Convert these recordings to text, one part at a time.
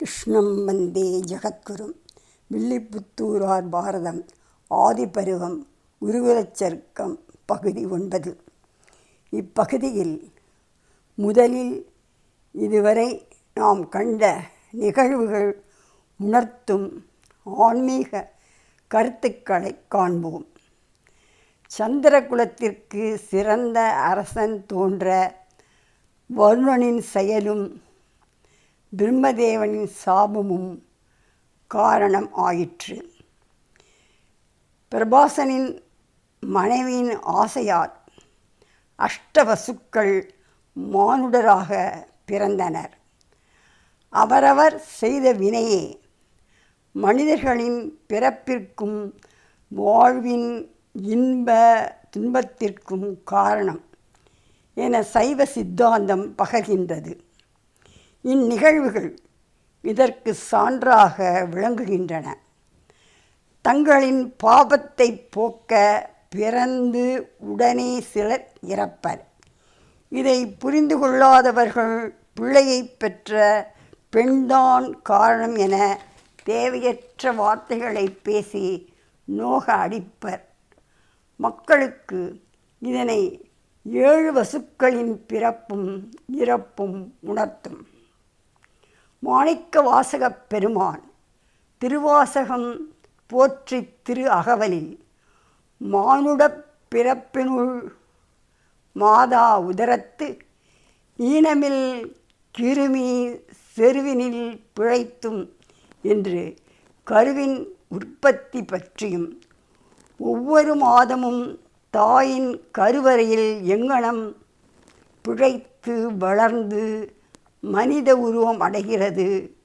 கிருஷ்ணம் வந்தே ஜெகத்குரும் வில்லிபுத்தூரார் பாரதம் ஆதிபருவம் குருகுலச் பகுதி ஒன்பது. இப்பகுதியில் முதலில் இதுவரை நாம் கண்ட நிகழ்வுகள் உணர்த்தும் ஆன்மீக கருத்துக்களை காண்போம். சந்திரகுலத்திற்கு சிறந்த அரசன் தோன்ற வருணனின் செயலும் பிரம்மதேவனின் சாபமும் காரணம் ஆயிற்று. பிரபாசனின் மனைவியின் ஆசையால் அஷ்டவசுக்கள் மானுடராக பிறந்தனர். அவரவர் செய்த வினையே மனிதர்களின் பிறப்பிற்கும் வாழ்வின் இன்ப துன்பத்திற்கும் காரணம் என சைவ சித்தாந்தம் பகர்கின்றது. இந்நிகழ்வுகள் இதற்கு சான்றாக விளங்குகின்றன. தங்களின் பாபத்தை போக்க பிறந்து உடனே சிலர் இறப்பர். இதை புரிந்து கொள்ளாதவர்கள் பிள்ளையை பெற்ற பெண்தான் காரணம் என தேவையற்ற வார்த்தைகளை பேசி நோக அடிப்பர். மக்களுக்கு இதனை ஏழு வசுக்களின் பிறப்பும் இறப்பும் உணர்த்தும். மாணிக்க வாசகப் பெருமான் திருவாசகம் போற்றி திரு அகவலில் மானுடப் பிறப்பினுள் மாதா உதரத்து ஈனமில் கிருமி செருவினில் பிழைத்தும் என்று கருவின் உற்பத்தி பற்றியும் ஒவ்வொரு மாதமும் தாயின் கருவறையில் எங்கனம் பிழைத்து வளர்ந்து மனித உருவம் அடைகிறது.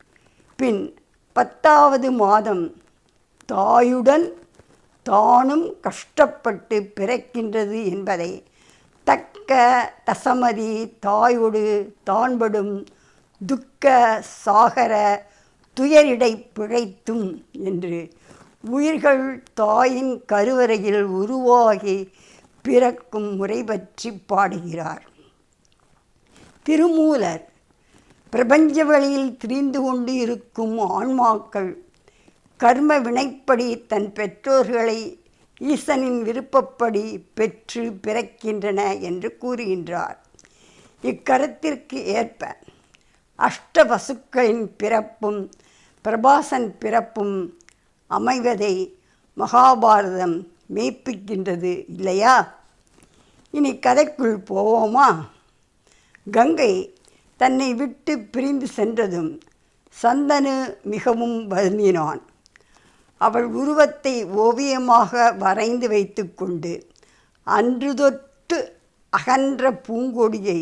பின் பத்தாவது மாதம் தாயுடன் தானும் கஷ்டப்பட்டு பிறக்கின்றது என்பதை தக்க தசமதி தாயோடு தான்படும் துக்க சாகர துயரிடை பிழைத்தும் என்று உயிர்கள் தாயின் கருவறையில் உருவாகி பிறக்கும் முறை பற்றி பாடுகிறார். திருமூலர் பிரபஞ்ச வழியில் திரிந்து கொண்டு இருக்கும் ஆன்மாக்கள் கர்ம வினைப்படி தன் பெற்றோர்களை ஈசனின் விருப்பப்படி பெற்று பிறக்கின்றன என்று கூறுகின்றார். இக்கருத்திற்கு ஏற்ப அஷ்டவசுக்களின் பிறப்பும் பிரபாசன் பிறப்பும் அமைவதை மகாபாரதம் மெய்ப்பிக்கின்றது இல்லையா? இனி கதைக்குள் போவோமா? கங்கை தன்னை விட்டு பிரிந்து சென்றதும் சந்தனு மிகவும் வருந்தினான். அவள் உருவத்தை ஓவியமாக வரைந்து வைத்துக்கொண்டு அன்று தொட்டு அகன்ற பூங்கொடியை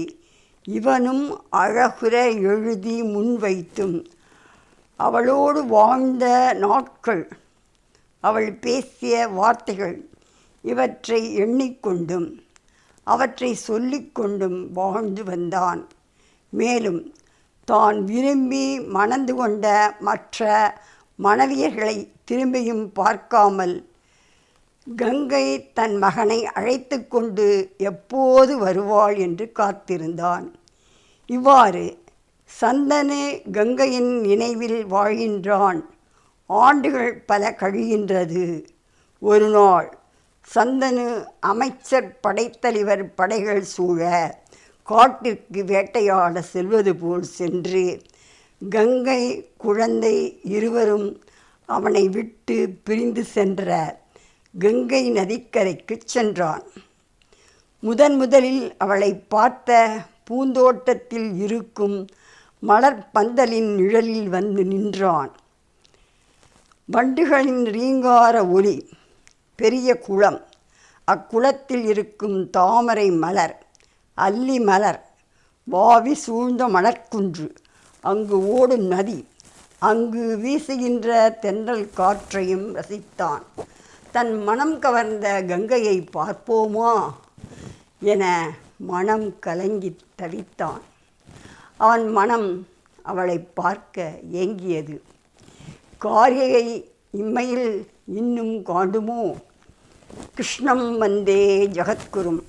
இவனும் அழகுற எழுதி முன்வைத்தும் அவளோடு வாழ்ந்த நாட்கள் அவள் பேசிய வார்த்தைகள் இவற்றை எண்ணிக்கொண்டும் அவற்றை சொல்லிக்கொண்டும் வாழ்ந்து வந்தான். மேலும் தான் விரும்பி மணந்து கொண்ட மற்ற மனைவியர்களை திரும்பியும் பார்க்காமல் கங்கை தன் மகனை அழைத்து கொண்டு எப்போது வருவாள் என்று காத்திருந்தான். இவ்வாறு சந்தனு கங்கையின் நினைவில் வாழ்கின்றான். ஆண்டுகள் பல கழிகின்றது. ஒரு நாள் சந்தனு அமைச்சர் படைத்தலைவர் படைகள் சூழ காட்டிற்கு வேட்டையாட செல்வது போல் சென்று கங்கை குழந்தை இருவரும் அவனை விட்டு பிரிந்து சென்ற கங்கை நதிக்கரைக்கு சென்றான். முதன் முதலில் அவளை பார்த்த பூந்தோட்டத்தில் இருக்கும் மலர் பந்தலின் நிழலில் வந்து நின்றான். வண்டுகளின் ரீங்கார ஒளி பெரிய குளம் அக்குளத்தில் இருக்கும் தாமரை மலர் அல்லி மலர் வாவி சூழ்ந்த மணற்குன்று. அங்கு ஓடும் நதி அங்கு வீசுகின்ற தென்றல் காற்றையும் ரசித்தான். தன் மனம் கவர்ந்த கங்கையை பார்ப்போமா? என மனம் கலங்கி தவித்தான். அவன் மனம் அவளை பார்க்க ஏங்கியது. காரியை இம்மையில் இன்னும் காண்டுமோ? கிருஷ்ணம் வந்தே ஜகத்குரும்.